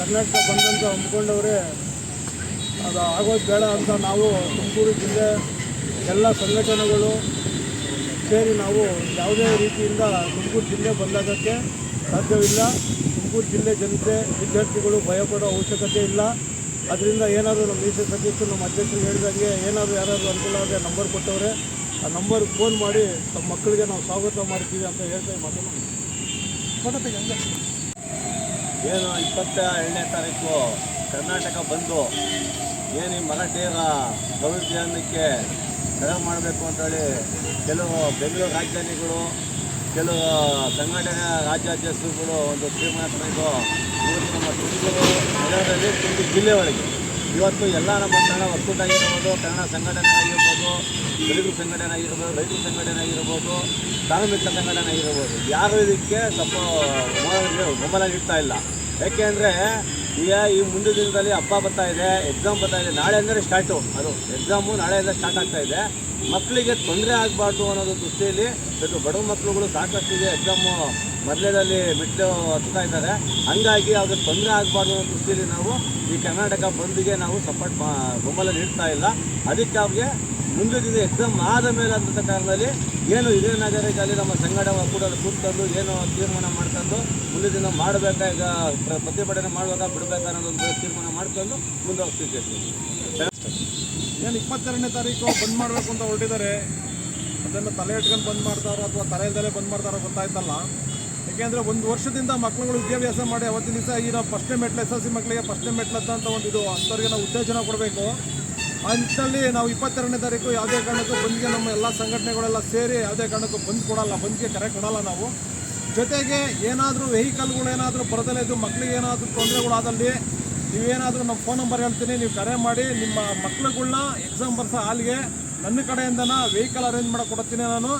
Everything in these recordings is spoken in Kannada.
ಕರ್ನಾಟಕ ಬಂದಂತ ಹಮ್ಮಿಕೊಂಡವ್ರೆ ಅದು ಆಗೋದು ಬೇಡ ಅಂತ ನಾವು ತುಮಕೂರು ಜಿಲ್ಲೆ ಎಲ್ಲ ಸಂಘಟನೆಗಳು ಸೇರಿ ನಾವು ಯಾವುದೇ ರೀತಿಯಿಂದ ತುಮಕೂರು ಜಿಲ್ಲೆ ಬಂದಾಗಕ್ಕೆ ಸಾಧ್ಯವಿಲ್ಲ. ತುಮಕೂರು ಜಿಲ್ಲೆ ಜನತೆ, ವಿದ್ಯಾರ್ಥಿಗಳು ಭಯಪಡೋ ಅವಶ್ಯಕತೆ ಇಲ್ಲ. ಅದರಿಂದ ಏನಾದರೂ ನಮ್ಮ ಮೀಸೆ ಸದಸ್ಯರು ನಮ್ಮ ಅಧ್ಯಕ್ಷರು ಹೇಳಿದಂಗೆ ಏನಾದರೂ ಯಾರಾದರೂ ಅನುಕೂಲ ಆದರೆ ನಂಬರ್ ಕೊಟ್ಟವ್ರೆ, ಆ ನಂಬರ್ಗೆ ಫೋನ್ ಮಾಡಿ ತಮ್ಮ ಮಕ್ಕಳಿಗೆ ನಾವು ಸ್ವಾಗತ ಮಾಡ್ತೀವಿ ಅಂತ ಹೇಳ್ತಾ ಈ ಮಾತನ್ನು. ಏನು ಇಪ್ಪತ್ತ ಎರಡನೇ ತಾರೀಕು ಕರ್ನಾಟಕ ಬಂದು ಏನು ಈ ಮರಾಠಿಯರ ಭವಿಷ್ಯಕ್ಕೆ ಕರೆ ಮಾಡಬೇಕು ಅಂತೇಳಿ ಕೆಲವು ಬೆಂಗಳೂರು ರಾಜಧಾನಿಗಳು, ಕೆಲವು ಕರ್ನಾಟಕ ರಾಜ್ಯಾಧ್ಯಕ್ಷರುಗಳು ಒಂದು ತೀರ್ಮಾನ ತಗೊಂಡು ಇವತ್ತು ನಮ್ಮ ತುಮಕೂರು ನಗರದಲ್ಲಿ ತುಮಕೂರು ಜಿಲ್ಲೆ ಒಳಗೆ. ಇವತ್ತು ಎಲ್ಲ ನಮ್ಮ ಕನ್ನಡ ಒಕ್ಕೂಟ ಆಗಿರ್ಬೋದು ಕನ್ನಡ ಸಂಘಟನೆ ಆಗಿರ್ಬೋದು ದಲಿತರ ಸಂಘಟನೆ ಆಗಿರ್ಬೋದು ರೈತರ ಸಂಘಟನೆ ಆಗಿರ್ಬೋದು ಕಾರ್ಮಿಕ ಸಂಘಟನೆ ಆಗಿರ್ಬೋದು ಯಾರು ಇದಕ್ಕೆ ಸ್ವಲ್ಪ ಬೆಂಬಲ ನೀಡ್ತಾ ಇಲ್ಲ. ಯಾಕೆಂದರೆ ಈಗ ಈ ಮುಂದಿನ ದಿನದಲ್ಲಿ ಹಬ್ಬ ಬರ್ತಾ ಇದೆ ಎಕ್ಸಾಮ್ ಬರ್ತಾ ಇದೆ, ನಾಳೆ ಅಂದರೆ ಸ್ಟಾರ್ಟು ಅದು ಎಕ್ಸಾಮು ನಾಳೆಯಿಂದ ಸ್ಟಾರ್ಟ್ ಆಗ್ತಾ ಇದೆ. ಮಕ್ಕಳಿಗೆ ತೊಂದರೆ ಆಗಬಾರ್ದು ಅನ್ನೋದು ದೃಷ್ಟಿಯಲ್ಲಿ ಇವತ್ತು ಬಡವ ಮಕ್ಕಳುಗಳು ಸಾಕಷ್ಟಿದೆ ಎಕ್ಸಾಮು ಮೊದಲೇದಲ್ಲಿ ಬಿಟ್ಟು ಹತ್ತಾ ಇದ್ದಾರೆ. ಹಂಗಾಗಿ ಅವ್ರಿಗೆ ತೊಂದರೆ ಆಗಬಾರ್ದು ಅನ್ನೋ ದೃಷ್ಟಿಯಲ್ಲಿ ನಾವು ಈ ಕರ್ನಾಟಕ ಬಂದಿಗೆ ನಾವು ಸಪೋರ್ಟ್ ಬೆಂಬಲ ನೀಡ್ತಾ ಇಲ್ಲ. ಅದಕ್ಕೆ ಅವ್ರಿಗೆ ಮುಂದಿನ ದಿನ ಎಕ್ಸಾಮ್ ಆದ ಮೇಲೆ ಅಂತ ಕಾರಣದಲ್ಲಿ ಏನು ಇದೇ ನಗರದಲ್ಲಿ ನಮ್ಮ ಸಂಘಟನೆ ಕೂಡ ಕೂತ್ಕೊಂಡು ಏನು ತೀರ್ಮಾನ ಮಾಡ್ಕೊಂಡು ಮುಂದಿನ ದಿನ ಮಾಡಬೇಕಾ ಪ್ರ- ಪ್ರತಿಭಟನೆ ಮಾಡುವಾಗ ಬಿಡಬೇಕಾ ಅನ್ನೋದೊಂದು ತೀರ್ಮಾನ ಮಾಡ್ಕೊಂಡು ಮುಂದುವರಿಸ್ತಿದ್ದೇವೆ ಏನು ಇಪ್ಪತ್ತೆರಡನೇ ತಾರೀಕು ಬಂದ್ ಮಾಡಬೇಕು ಅಂತ ಹೊರಟಿದ್ದಾರೆ. ಅದನ್ನು ತಲೆ ಇಟ್ಕೊಂಡು ಬಂದ್ ಮಾಡ್ತಾರೋ ಅಥವಾ ತಲೆ ಇಲ್ದಲೇ ಬಂದ್ ಮಾಡ್ತಾರೋ ಗೊತ್ತಾಯ್ತಲ್ಲ. ಯಾಕೆಂದರೆ ಒಂದು ವರ್ಷದಿಂದ ಮಕ್ಕಳುಗಳು ವಿದ್ಯಾಭ್ಯಾಸ ಮಾಡಿ ಅವತ್ತಿನ ದಿವಸ ಈ ನಾವು ಫಸ್ಟೇ ಮೆಟ್ಲು ಎಸ್ ಎಲ್ ಸಿ ಮಕ್ಕಳಿಗೆ ಫಸ್ಟೇ ಮೆಟ್ಲು ಅಂತ ಒಂದು ಇದು ಅಂಥವ್ರಿಗೆ ನಾವು ಉತ್ತೇಜನ ಕೊಡಬೇಕು. ನಿಟ್ಟಿನಲ್ಲಿ ನಾವು ಇಪ್ಪತ್ತೆರಡನೇ ತಾರೀಕು ಯಾವುದೇ ಕಾರಣಕ್ಕೂ ಬಂದ್ಗೆ ನಮ್ಮ ಎಲ್ಲ ಸಂಘಟನೆಗಳೆಲ್ಲ ಸೇರಿ ಯಾವುದೇ ಕಾರಣಕ್ಕೂ ಬಂದ್ ಕೊಡಲ್ಲ, ಬಂದ್ಗೆ ಕರೆ ಕೊಡಲ್ಲ ನಾವು. ಜೊತೆಗೆ ಏನಾದರೂ ವೆಹಿಕಲ್ಗಳು ಏನಾದರೂ ಬರದಲ್ಲೇ ಇದು ಮಕ್ಕಳಿಗೆ ಏನಾದರೂ ತೊಂದರೆಗಳಾದಲ್ಲಿ ನೀವೇನಾದರೂ ನಮ್ಮ ಫೋನ್ ನಂಬರ್ ಹೇಳ್ತೀನಿ, ನೀವು ಕರೆ ಮಾಡಿ ನಿಮ್ಮ ಮಕ್ಕಳುಗಳನ್ನ ಎಕ್ಸಾಮ್ ಬರ್ಸೋ ಹಾಲಿಗೆ ನನ್ನ ಕಡೆಯಿಂದನ ವೆಹಿಕಲ್ ಅರೇಂಜ್ ಮಾಡಿ ಕೊಡ್ತೀನಿ ನಾನು.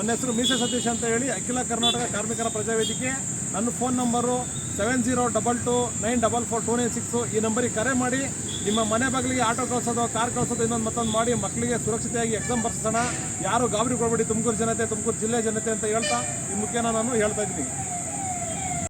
ನನ್ನ ಹೆಸರು ಮೀಸೆ ಸತೀಶ್ ಅಂತ ಹೇಳಿ ಅಖಿಲ ಕರ್ನಾಟಕ ಕಾರ್ಮಿಕರ ಪ್ರಜಾವೇದಿಕೆ. ನನ್ನ phone number seven zero double two nine double four two nine six ಈ ನಂಬರಿಗೆ ಕರೆ ಮಾಡಿ, ನಿಮ್ಮ ಮನೆ ಬಾಗಿಲಿಗೆ ಆಟೋ ಕಳಿಸೋದು ಕಾರ್ ಕಳಿಸೋದು ಇನ್ನೊಂದು ಮತ್ತೊಂದು ಮಾಡಿ ಮಕ್ಕಳಿಗೆ ಸುರಕ್ಷತೆಯಾಗಿ ಎಕ್ಸಾಮ್ ಬರ್ಸೋಣ. ಯಾರು ಗಾಬರಿ ಕೊಡಬೇಡಿ, ತುಮಕೂರು ಜನತೆ, ತುಮಕೂರು ಜಿಲ್ಲೆ ಜನತೆ ಅಂತ ಹೇಳ್ತಾ ಈ ಮುಖ್ಯನ ನಾನು ಹೇಳ್ತಾ ಇದ್ದೀನಿ.